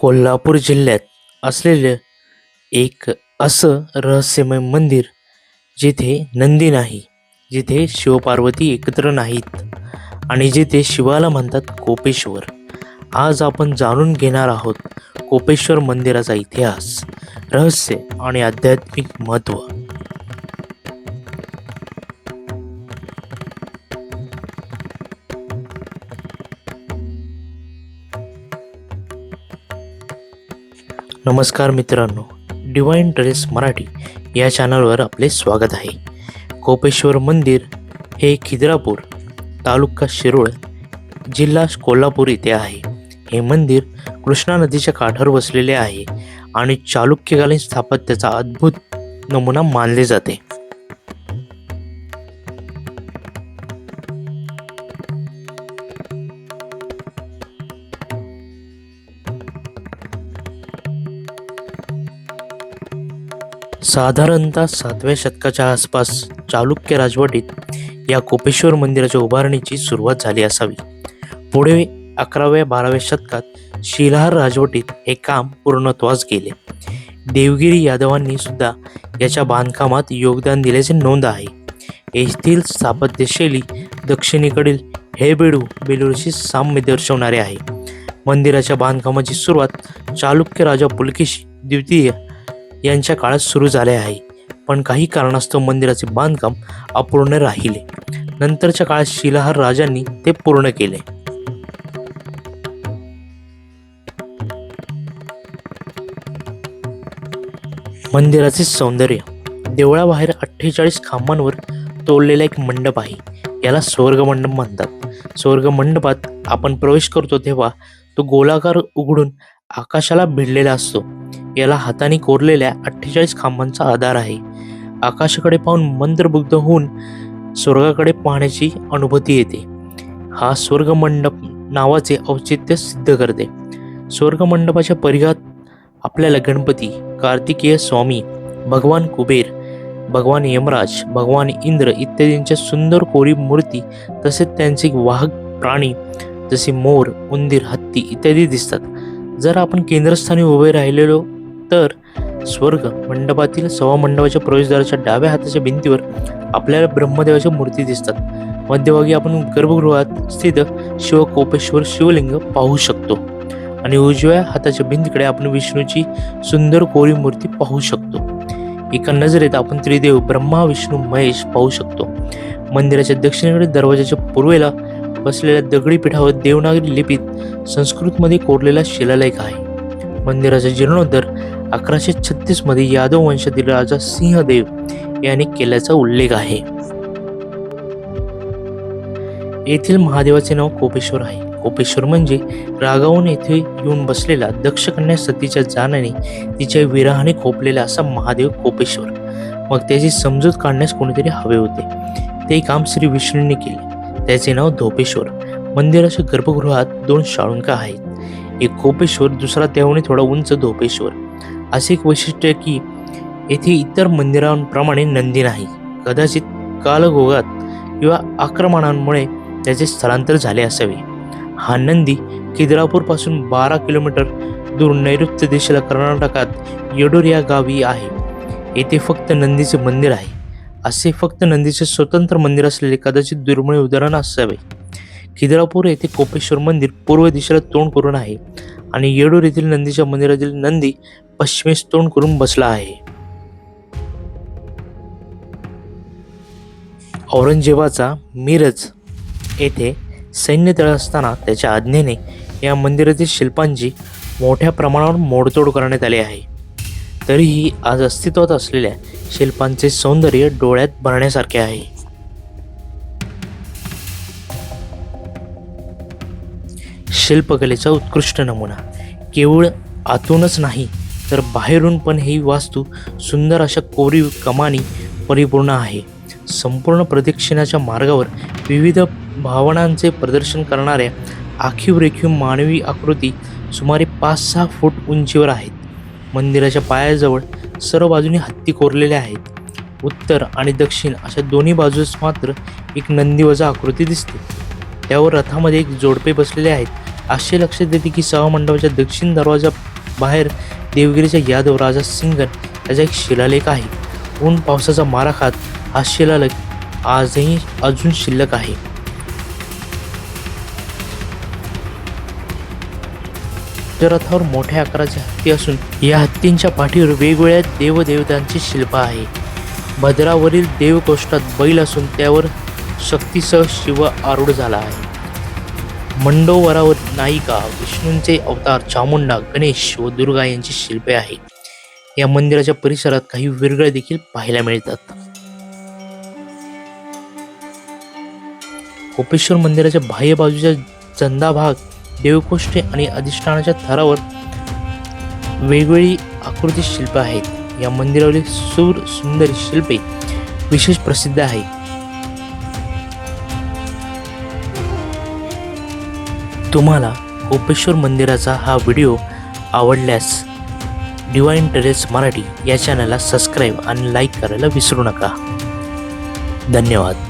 कोल्हापूर जिल्ह्यात असलेलं एक असं रहस्यमय मंदिर जिथे नंदी नाही जिथे शिवपार्वती एकत्र नाहीत आणि जिथे शिवाला म्हणतात कोपेश्वर. आज आपण जाणून घेणार आहोत कोपेश्वर मंदिराचा इतिहास रहस्य आणि आध्यात्मिक महत्त्व. नमस्कार मित्रांनो डिवाईन ड्रेस मराठी या चॅनलवर आपले स्वागत आहे. कोपेश्वर मंदिर हे खिद्रापूर तालुका शिरोळ जिल्हा कोल्हापूर इथे आहे. हे मंदिर कृष्णा नदीच्या काठावर वसलेले आहे आणि चालुक्यकालीन स्थापत्याचा अद्भुत नमुना मानले जाते. साधारणतः सातव्या शतकाच्या आसपास चालुक्य राजवटीत या कोपेश्वर मंदिराच्या उभारणीची सुरुवात झाली असावी. पुढे अकराव्या बाराव्या शतकात शिलाहार राजवटीत हे काम पूर्णत्वास गेले. देवगिरी यादवांनी सुद्धा याच्या बांधकामात योगदान दिल्याचे नोंद आहे. येथील स्थापत्यशैली दक्षिणेकडील हेबेडू बेलूरशी साम्य दर्शवणारे आहे. मंदिराच्या बांधकामाची सुरुवात चालुक्य राजा पुलकेशी द्वितीय यांच्या काळात सुरू झाले आहे. पण काही कारणास्तव मंदिराचे बांधकाम अपूर्ण राहिले. नंतरच्या काळात शिलाहार राजांनी ते पूर्ण केले. मंदिराचे सौंदर्य देवळाबाहेर अठ्ठेचाळीस खांबांवर तोडलेला एक मंडप आहे. याला स्वर्ग मंडप म्हणतात. स्वर्ग मंडपात आपण प्रवेश करतो तेव्हा तो गोलाकार उघडून आकाशाला भिडलेला असतो. याला हाताने कोरलेल्या अठ्ठेचाळीस खांबांचा आधार आहे. आकाशाकडे पाहून मंत्रमुग्ध होऊन स्वर्गाकडे पाहण्याची अनुभूती येते. हा स्वर्गमंडप नावाचे औचित्य सिद्ध करते. स्वर्गमंडपाच्या परिघात आपल्याला गणपती कार्तिकेय स्वामी भगवान कुबेर भगवान यमराज भगवान इंद्र इत्यादींच्या सुंदर कोरीव मूर्ती तसेच त्यांचे वाहक प्राणी जसे मोर उंदीर हत्ती इत्यादी दिसतात. जर आपण केंद्रस्थानी उभे राहिलेलो तर स्वर्ग मंडपातील सवा मंडपाच्या प्रवेशद्वाराच्या डाव्या हाताच्या भिंतीवर आपल्याला ब्रह्मदेवाच्या मूर्ती दिसतात. मध्यभागी आपण गर्भगृहात स्थित शिवकोपेश्वर शिवलिंग पाहू शकतो. आणि उजव्या हाताच्या भिंतीकडे आपण विष्णूची सुंदर कोरी मूर्ती पाहू शकतो. एका नजरेत आपण त्रिदेव ब्रह्मा विष्णू महेश पाहू शकतो. मंदिराच्या दक्षिणेकडे दरवाजाच्या पूर्वेला बसलेल्या दगडी पीठावर देवनागरी लिपीत संस्कृतमध्ये कोरलेला शिलालेख आहे. मंदिराचा जीर्णोद्धार अकराशे छत्तीसमध्ये यादव वंशातील राजा सिंहदेव यांनी केल्याचा उल्लेख आहे. येथील महादेवाचे नाव कोपेश्वर आहे. कोपेश्वर म्हणजे रागावून येथे येऊन बसलेला दक्ष कन्या सतीच्या जाण्याने तिच्या विरहाने खोपलेला असा महादेव कोपेश्वर. मग त्याची समजूत काढण्यास कोणीतरी हवे होते. ते काम श्री विष्णूंनी केले. त्याचे नाव धोपेश्वर. मंदिराच्या गर्भगृहात दोन शाळुंका आहेत. एक कोपेश्वर दुसरा त्याहूनही थोडा उंच धोपेश्वर. असे एक वैशिष्ट्य की येथे इतर मंदिरांप्रमाणे नंदी नाही. कदाचित कालगोगात किंवा आक्रमणांमुळे त्याचे स्थलांतर झाले असावे. हा नंदी खिद्रापूरपासून बारा किलोमीटर दूर नैऋत्य दिशेला कर्नाटकात येडूर या गावी आहे. येथे फक्त नंदीचे मंदिर आहे. असे फक्त नंदीचे स्वतंत्र मंदिर असलेले कदाचित दुर्मिळ उदाहरण असावे. खिद्रापूर येथे कोपेश्वर मंदिर पूर्व दिशेला तोंड करून आहे. आणि येडूर येथील नंदीच्या मंदिरातील नंदी पश्चिमेस तोंड करून बसला आहे. औरंगजेबाचा मिरज येथे सैन्य तळ असताना त्याच्या आज्ञेने या मंदिरातील शिल्पांची मोठ्या प्रमाणावर मोडतोड करण्यात आली आहे. तरीही आज अस्तित्वात असलेल्या शिल्पांचे सौंदर्य डोळ्यात भरण्यासारखे आहे. शिल्पकलेचा उत्कृष्ट नमुना. केवळ आतूनच नाही तर बाहेरून पण ही वास्तू सुंदर अशा कोरीव कमानी परिपूर्ण आहे. संपूर्ण प्रदक्षिणाच्या मार्गावर विविध भावनांचे प्रदर्शन करणाऱ्या आखीव रेखीव मानवी आकृती सुमारे पाच सहा फूट उंचीवर आहेत. मंदिराच्या पायाजवळ सर्व बाजूनी हत्ती कोरलेल्या आहेत. उत्तर आणि दक्षिण अशा दोन्ही बाजूस मात्र एक नंदीवजा आकृती दिसते. त्यावर रथामध्ये एक जोडपे बसलेले आहेत. असे लक्षात येते की सहा मंडपाच्या दक्षिण दरवाजा बाहेर देवगिरीच्या यादव राजा सिंगन याचा एक शिलालेख आहे. ऊन पावसाचा मारा खात हा शिलालेख आजही अजून शिल्लक आहे. रथावर मोठ्या आकाराचे हत्ती असून या हत्तींच्या पाठीवर वेगवेगळ्या देवदेवतांची शिल्प आहे. भद्रावरील देवकोष्ठात बैल असून त्यावर शक्तीसह शिव आरूढ झाला आहे. मंडोवरावर नायिका विष्णूंचे अवतार चामुंडा गणेश व दुर्गा यांची शिल्पे आहेत. या मंदिराच्या परिसरात काही वेगळे देखील पाहायला मिळतात. कोपेश्वर मंदिराच्या बाह्य बाजूच्या चंदा भाग देवकोष्ठे आणि अधिष्ठानाच्या थरावर वेगवेगळी आकृती शिल्प आहेत. या मंदिरावरील सूर सुंदर शिल्पे विशेष प्रसिद्ध आहे. तुम्हाला कोपेश्वर मंदिराचा हा व्हिडिओ आवडल्यास डिवाईन टेरेस मराठी या चॅनलला सबस्क्राईब आणि लाईक करायला विसरू नका. धन्यवाद.